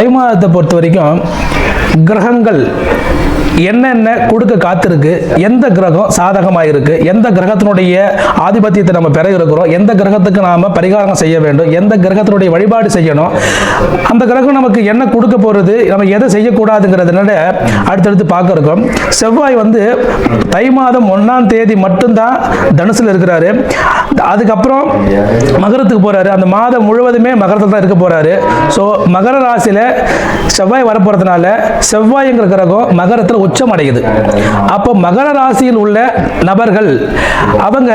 தை மாதத்தை பொறுத்த வரைக்கும் கிரகங்கள் என்னென்ன கொடுக்க காத்திருக்கு எந்த கிரகம் சாதகமாக இருக்கு எந்த கிரகத்தினுடைய ஆதிபத்தியத்தை நம்ம பெற இருக்கிறோம் எந்த கிரகத்துக்கு நாம பரிகாரம் செய்ய வேண்டும் எந்த கிரகத்தினுடைய வழிபாடு செய்யணும் அந்த கிரகம் நமக்கு என்ன கொடுக்க போறது நம்ம எதை செய்யக்கூடாதுங்கிறதுனால அடுத்தடுத்து பார்க்க இருக்கோம். செவ்வாய் வந்து தை மாதம் ஒன்றாம் தேதி மட்டும்தான் தனுசுல இருக்கிறாரு. அதுக்கப்புறம் மகரத்துக்கு போறாரு. அந்த மாதம் முழுவதுமே மகரத்தில் தான் இருக்க போறாரு. ஸோ மகர ராசியில செவ்வாய் வரப்போறதுனால செவ்வாய்ங்கிற கிரகம் மகரத்தில் உச்சம் அடையுது அப்போ மகர ராசியில் உள்ள நபர்கள் அவங்க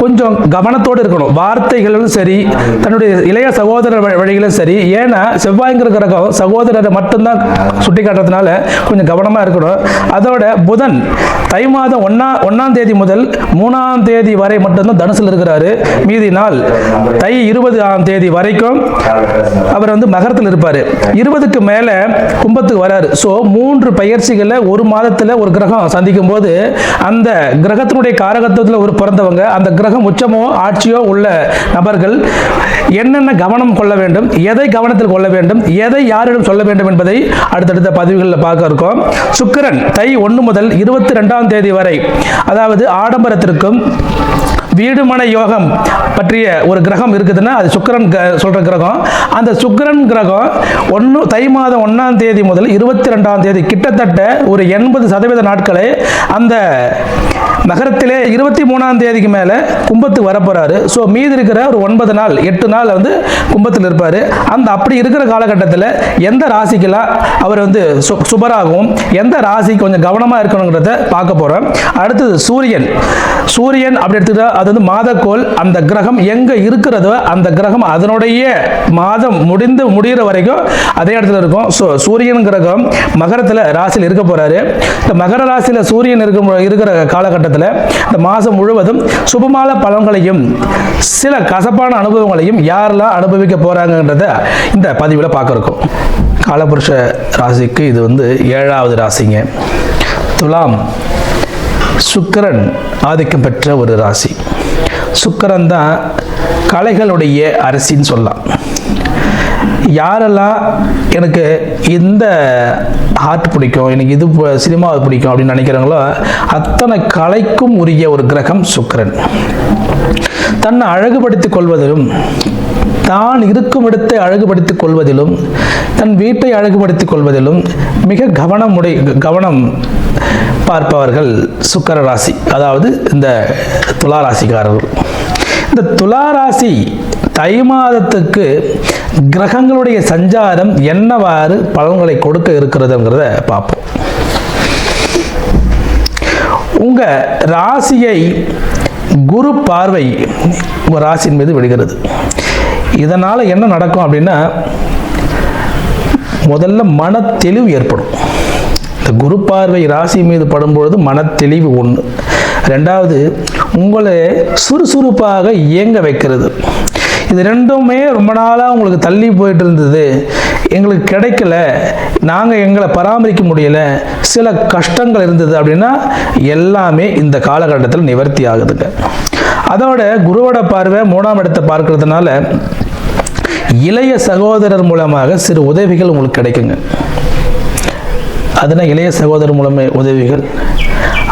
கொஞ்சம் கவனத்தோடு இருக்கணும். வார்த்தைகளிலும் சரி தன்னுடைய இளைய சகோதரர் வழிகளும் சரி. ஏன்னா செவ்வாய்ங்கிற கிரகம் சகோதரரை மட்டும்தான் சுட்டி காட்டுறதுனால கொஞ்சம் கவனமா இருக்கணும். அதோட புதன் தை மாதம் ஒன்னா ஒன்னாம் தேதி முதல் மூணாம் தேதி வரை மட்டும்தான் தனுசில் இருக்கிறாரு. மீதி நாள் தை இருபது ஆம் தேதி வரைக்கும் அவர் வந்து மகரத்தில் இருப்பார். இருபதுக்கு மேலே கும்பத்துக்கு வராரு. ஸோ மூன்று பயிற்சிகளில் ஒரு மாதம் மாதத்தில் ஒரு கிரகம் சந்திக்கும் போது அந்த கிரகத்தினுடைய காரகத்துவத்தில் ஒரு பிறந்தவங்க அந்த கிரகம் உச்சமோ ஆட்சியோ உள்ள நபர்கள் என்னென்ன கவனம் கொள்ள வேண்டும் எதை கவனத்தில் கொள்ள வேண்டும் எதை யாரிடம் சொல்ல வேண்டும் என்பதை அடுத்தடுத்த பதிவுகளில் பார்க்க இருக்கோம். சுக்கிரன் தை ஒன்று முதல் இருபத்தி ரெண்டாம் தேதி வரை அதாவது ஆடம்பரத்திற்கும் வீடுமனை யோகம் பற்றிய ஒரு கிரகம் இருக்குதுன்னா அது சுக்கிரன் க- சொல்ற கிரகம். அந்த சுக்கிரன் கிரகம் ஒன்று தை மாதம் ஒன்றாம் தேதி முதல் இருபத்தி ரெண்டாம் தேதி கிட்டத்தட்ட ஒரு எண்பது சதவீத நாட்களை அந்த நகரத்திலே இருபத்தி மூணாம் தேதிக்கு மேலே கும்பத்து வரப்போறாரு. ஸோ மீதி இருக்கிற ஒரு ஒன்பது நாள் எட்டு நாள் வந்து கும்பத்தில் இருப்பார். அந்த அப்படி இருக்கிற காலகட்டத்தில் எந்த ராசிக்கெல்லாம் அவர் வந்து சு- சுபராகவும் எந்த ராசி கொஞ்சம் கவனமாக இருக்கணுங்கிறத பார்க்க போகிறோம் அடுத்தது சூரியன். சூரியன் அப்படி எடுத்துக்கிட்டா அது வந்து மாதக்கோள் அந்த கிரகம் எங்கே இருக்கிறதோ அந்த கிரகம் அதனுடைய மாதம் முடிந்து முடிகிற வரைக்கும் அதே இடத்துல இருக்கும். ஸோ சூரியன் கிரகம் மகரத்தில் ராசியில் இருக்க போகிறாரு இந்த மகர ராசியில் சூரியன் இருக்கும் இருக்கிற காலகட்டத்தில் இந்த மாதம் முழுவதும் சுபமான பலன்களையும் சில கசப்பான அனுபவங்களையும் யாரெல்லாம் அனுபவிக்க போகிறாங்கன்றத இந்த பதிவில் பார்க்க காலபுருஷ ராசிக்கு இது வந்து ஏழாவது ராசிங்க. துலாம் சுக்கரன் ஆதிக்கம் பெற்ற ஒரு ராசி. சுக்கரன் தான் கலைகளுடைய அரசின்னு சொல்லலாம். யாரெல்லாம் எனக்கு இந்த ஆர்ட் பிடிக்கும் எனக்கு இது சினிமா பிடிக்கும் அப்படின்னு நினைக்கிறாங்களோ அத்தனை கலைக்கும் உரிய ஒரு கிரகம் சுக்கிரன். தன்னை அழகுபடுத்திக் கொள்வதிலும் தான் இருக்கும் இடத்தை அழகுபடுத்திக் கொள்வதிலும் தன் வீட்டை அழகுபடுத்திக் கொள்வதிலும் மிக கவனம் உடை கவனம் பார்ப்பவர்கள் சுக்கர ராசி அதாவது இந்த துலா ராசிக்காரர்கள் இந்த துலா ராசி தை மாதத்துக்கு கிரகங்களுடைய சஞ்சாரம் என்னவாறு பலன்களை கொடுக்க இருக்கிறதுங்கிறத பார்ப்போம். உங்க ராசியை குரு பார்வை உங்க ராசியின் மீது விடுகிறது. இதனால என்ன நடக்கும் அப்படின்னா முதல்ல மன தெளிவு ஏற்படும். இந்த குரு பார்வை ராசி மீது படும்பொழுது மன தெளிவு ஒன்று ரெண்டாவது உங்களை சுறுசுறுப்பாக இயங்க வைக்கிறது. இது ரெண்டுமே ரொம்ப நாளாக உங்களுக்கு தள்ளி போயிட்டு இருந்தது. எங்களுக்கு கிடைக்கல. நாங்கள் எங்களை பராமரிக்க முடியல. சில கஷ்டங்கள் இருந்தது அப்படின்னா எல்லாமே இந்த காலகட்டத்தில் நிவர்த்தி ஆகுதுங்க. அதோட குருவோட பார்வை மூணாம் இடத்தை பார்க்கறதுனால இளைய சகோதரர் மூலமாக சிறு உதவிகள் உங்களுக்கு கிடைக்குங்க. அதுனா இளைய சகோதரர் மூலமே உதவிகள்?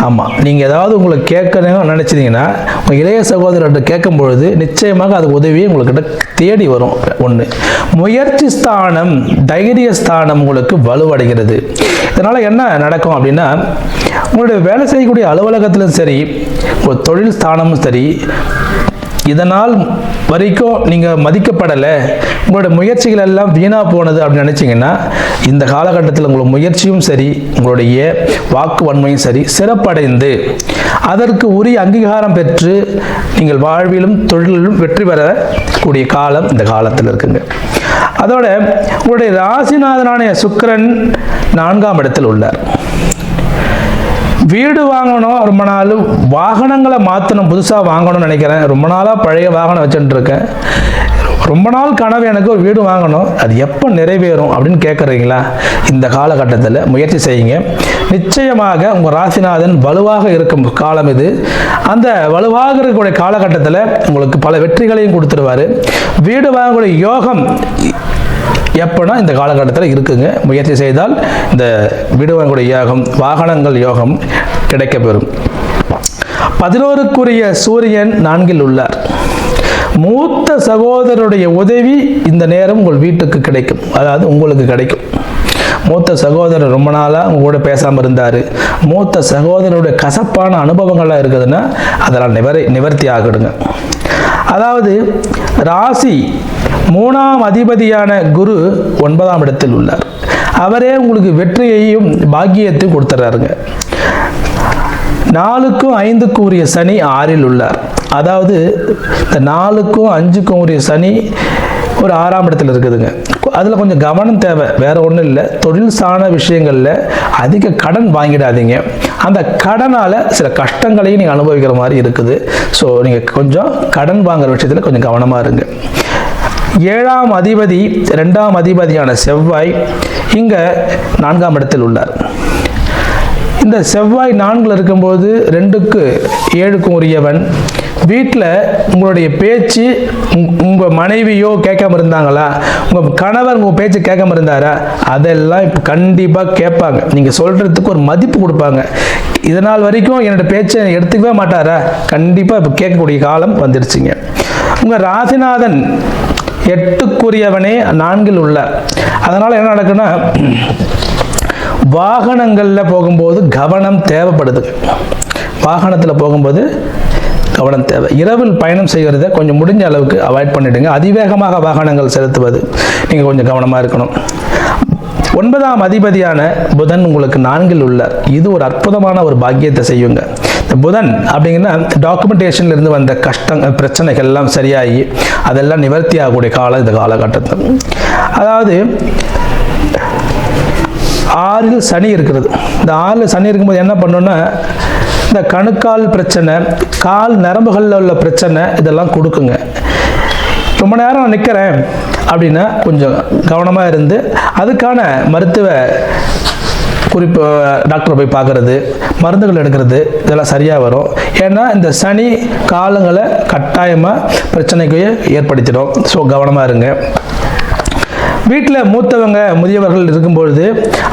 ஆமாம் நீங்கள் ஏதாவது உங்களுக்கு கேட்கணும் நினச்சிங்கன்னா உங்கள் இளைய சகோதரர்கிட்ட கேட்கும் பொழுது நிச்சயமாக அது உதவி உங்கள்கிட்ட தேடி வரும். ஒன்று முயற்சி ஸ்தானம் தைரிய ஸ்தானம் உங்களுக்கு வலுவடைகிறது. இதனால் என்ன நடக்கும் அப்படின்னா உங்களுடைய வேலை செய்யக்கூடிய அலுவலகத்திலும் சரி உங்கள் தொழில் ஸ்தானமும் சரி இதனால் வரைக்கும் நீங்கள் மதிக்கப்படலை. உங்களோட முயற்சிகள் எல்லாம் வீணாக போனது அப்படின்னு நினச்சிங்கன்னா இந்த காலகட்டத்தில் உங்களோட முயற்சியும் சரி உங்களுடைய வாக்கு வன்மையும் சரி சிறப்படைந்து அதற்கு உரிய அங்கீகாரம் பெற்று நீங்கள் வாழ்விலும் தொழிலிலும் வெற்றி பெறக்கூடிய காலம் இந்த காலத்தில் இருக்குங்க. அதோட உங்களுடைய ராசிநாதனான சுக்கிரன் நான்காம் இடத்தில் உள்ளார். வீடு வாங்கணும் ரொம்ப நாள் வாகனங்களை மாற்றணும் புதுசாக வாங்கணும்னு நினைக்கிறேன். ரொம்ப நாளாக பழைய வாகனம் வச்சுட்டு இருக்கேன் ரொம்ப நாள் கனவு எனக்கு ஒரு வீடு வாங்கணும். அது எப்போ நிறைவேறும் அப்படின்னு கேட்குறீங்களா இந்த காலகட்டத்தில் முயற்சி செய்யுங்க. நிச்சயமாக உங்கள் ராசிநாதன் வலுவாக இருக்கும் காலம் இது. அந்த வலுவாக இருக்கக்கூடிய காலகட்டத்தில் உங்களுக்கு பல வெற்றிகளையும் கொடுத்துருவாரு. வீடு வாங்கக்கூடிய யோகம் எப்போனா இந்த காலகட்டத்தில் இருக்குங்க. முயற்சி செய்தால் இந்த விடுவங்குடைய யோகம் வாகனங்கள் யோகம் கிடைக்கப்பெறும். பதினோருக்குரிய சூரியன் நான்கில் உள்ளார். மூத்த சகோதரருடைய உதவி இந்த நேரம் உங்கள் வீட்டுக்கு கிடைக்கும். அதாவது உங்களுக்கு கிடைக்கும். மூத்த சகோதரர் ரொம்ப நாளாக உங்க கூட பேசாமல் இருந்தார். மூத்த சகோதரருடைய கசப்பான அனுபவங்கள்லாம் இருக்குதுன்னா அதெல்லாம் நிவரை நிவர்த்தி ஆகிடுங்க. அதாவது ராசி மூணாம் அதிபதியான குரு ஒன்பதாம் இடத்தில் உள்ளார். அவரே உங்களுக்கு வெற்றியையும் பாக்கியத்தையும் கொடுத்துட்றாருங்க நாலுக்கும் ஐந்துக்கும் உரிய சனி ஆறில் உள்ளார். அதாவது இந்த நாலுக்கும் அஞ்சுக்கும் உரிய சனி ஒரு ஆறாம் இடத்துல இருக்குதுங்க. அதில் கொஞ்சம் கவனம் தேவை. வேற ஒன்றும் இல்லை. தொழில் சார்ந்த விஷயங்களில் அதிக கடன் வாங்கிடாதீங்க. அந்த கடனால் சில கஷ்டங்களையும் நீங்கள் அனுபவிக்கிற மாதிரி இருக்குது. ஸோ நீங்கள் கொஞ்சம் கடன் வாங்குற விஷயத்தில் கொஞ்சம் கவனமாக இருங்க. ஏழாம் அதிபதி ரெண்டாம் அதிபதியான செவ்வாய் இங்கே நான்காம் இடத்தில் உள்ளார். இந்த செவ்வாய் நான்கில் இருக்கும்போது ரெண்டுக்கு ஏழுக்கும் உரியவன். வீட்டில் உங்களுடைய பேச்சு உங்கள் மனைவியோ கேட்காம இருந்தாங்களா? உங்கள் கணவர் உங்கள் பேச்சு கேட்காம இருந்தாரா? அதெல்லாம் இப்போ கண்டிப்பாக கேட்பாங்க. நீங்கள் சொல்கிறதுக்கு ஒரு மதிப்பு கொடுப்பாங்க. இதனால் வரைக்கும் என்னோட பேச்சை எடுத்துக்கவே மாட்டாரா? கண்டிப்பாக இப்போ கேட்கக்கூடிய காலம் வந்துருச்சுங்க. உங்கள் ராசிநாதன் எட்டுக்குரியவனே நான்கில் உள்ள அதனால் என்ன நடக்குன்னா வாகனங்களில் போகும்போது கவனம் தேவைப்படுது. வாகனத்தில் போகும்போது கவனம் தேவை. இரவில் பயணம் செய்கிறத கொஞ்சம் முடிஞ்ச அளவுக்கு அவாய்ட் பண்ணிடுங்க. அதிவேகமாக வாகனங்கள் செலுத்துவது நீங்கள் கொஞ்சம் கவனமாக இருக்கணும். ஒன்பதாம் அதிபதியான புதன் உங்களுக்கு நான்கில் உள்ளார். இது ஒரு அற்புதமான ஒரு பாக்கியத்தை செய்யுங்க. இந்த புதன் அப்படிங்கன்னா டாக்குமெண்டேஷன்ல இருந்து வந்த கஷ்டம் பிரச்சனைகள் எல்லாம் சரியாகி அதெல்லாம் நிவர்த்தி ஆகக்கூடிய காலம் இந்த காலகட்டத்தில். அதாவது ஆறில் சனி இருக்கிறது. இந்த ஆறில் சனி இருக்கும்போது என்ன பண்ணோன்னா இந்த கணுக்கால் பிரச்சனை கால் நரம்புகளில் உள்ள பிரச்சனை இதெல்லாம் கொடுக்குங்க. ரொம்ப நேரம் நிற்கிறேன் அப்படின்னா கொஞ்சம் கவனமாக இருந்து அதுக்கான மருத்துவ குறிப்பு டாக்டரை போய் பார்க்குறது மருந்துகள் எடுக்கிறது இதெல்லாம் சரியாக வரும். ஏன்னா இந்த சனி காலங்களை கட்டாயமாக பிரச்சனைக்கு ஏற்படுத்திடும். ஸோ கவனமாக இருங்க. வீட்டில் மூத்தவங்க முதியவர்கள் இருக்கும்பொழுது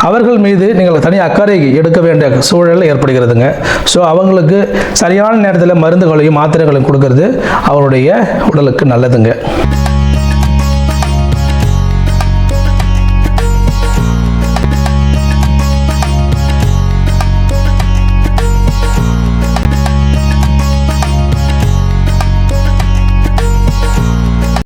அவர்கள் மீது நீங்கள் தனி அக்கறை எடுக்க வேண்டிய சூழல் ஏற்படுகிறதுங்க. ஸோ அவங்களுக்கு சரியான நேரத்தில் மருந்துகளையும் மாத்திரைகளையும் கொடுக்கறது அவருடைய உடலுக்கு நல்லதுங்க.